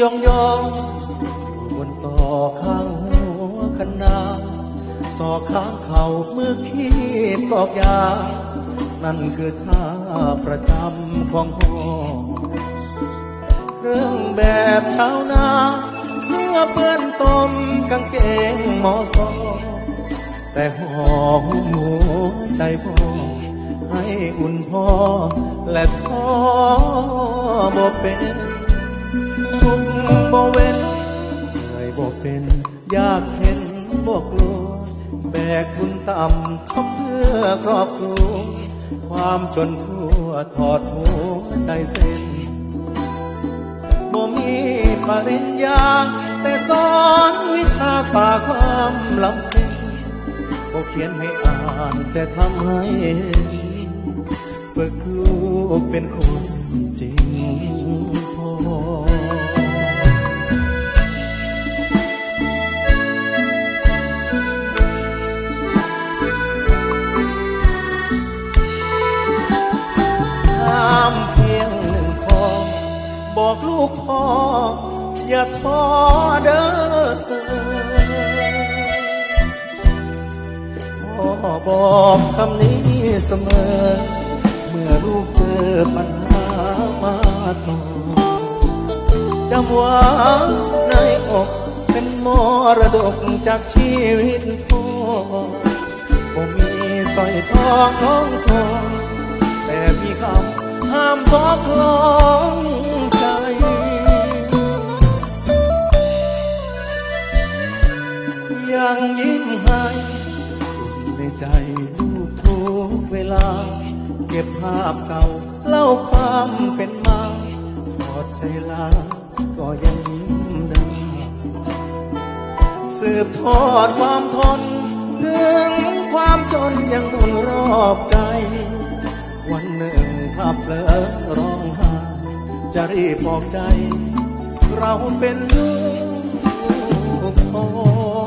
ยองยองบนต่อข้างหัวคณาสอกข้างเข่ามือคีบกอกยา นั่นคือท่าประจำของพ่อเครื่องแบบชาวนา เสื้อเปื้อนตมกางเกงหมอสอแต่หอมหัวใจพ่อให้อุ่นพ่อและท้อบ่เป็น บ่เว้นเหนื่อยบ่เป็นอยากเห็นบ่กลัว แบกบุญต่ำทำเพื่อครอบครัว ความจนทั่วถอดหัวใจเส้นบ่มีปริญญา แต่สอนวิชาป่าความลำเพ็ญบ่เขียนให้อ่านแต่ทำให้เห็นฝึกลูกเป็นคนจริง บอกลูกพ่อ อย่าท้อเด้อพ่อบอกคำนี้เสมอ เมื่อลูกเจอปัญหามาต่อจำไว้ในอกเป็นมรดกจากชีวิตพ่อผมมีสร้อยทองน้องทองแต่มีคำห้ามท้อคลอ ยิ้มให้ในใจลูกทุกเวลา เก็บภาพเก่าเล่าความเป็นมาทอดใจลา ก็ยังยิ้มได้สืบทอดความทน ถึงความจนยังหมุนรอบใจ วันหนึ่งถ้าเลอร้องไห้จะรีบบอกใจ เราเป็นลูกพ่อ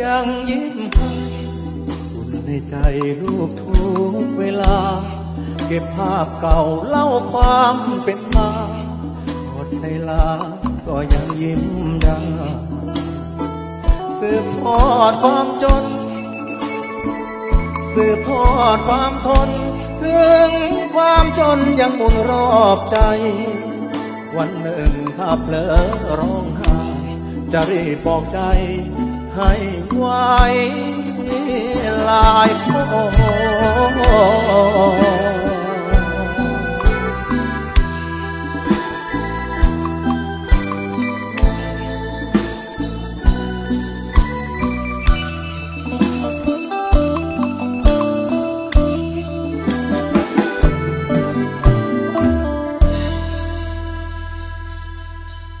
ยังยิ้มให้อุ่นในใจลูกทุกเวลา เก็บภาพเก่าเล่าความเป็นมาอดใจลาก็ยังยิ้มได้สืบทอดความจน สืบทอดความทน ถึงความจนยังหมุนรอบใจ วันหนึ่งถ้าเผลอร้องไห้จะรีบบอกใจ ให้ไว้ลายพ่อ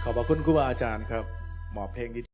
ขอบพระคุณครูบาอาจารย์ครับ หมอบเพลงดี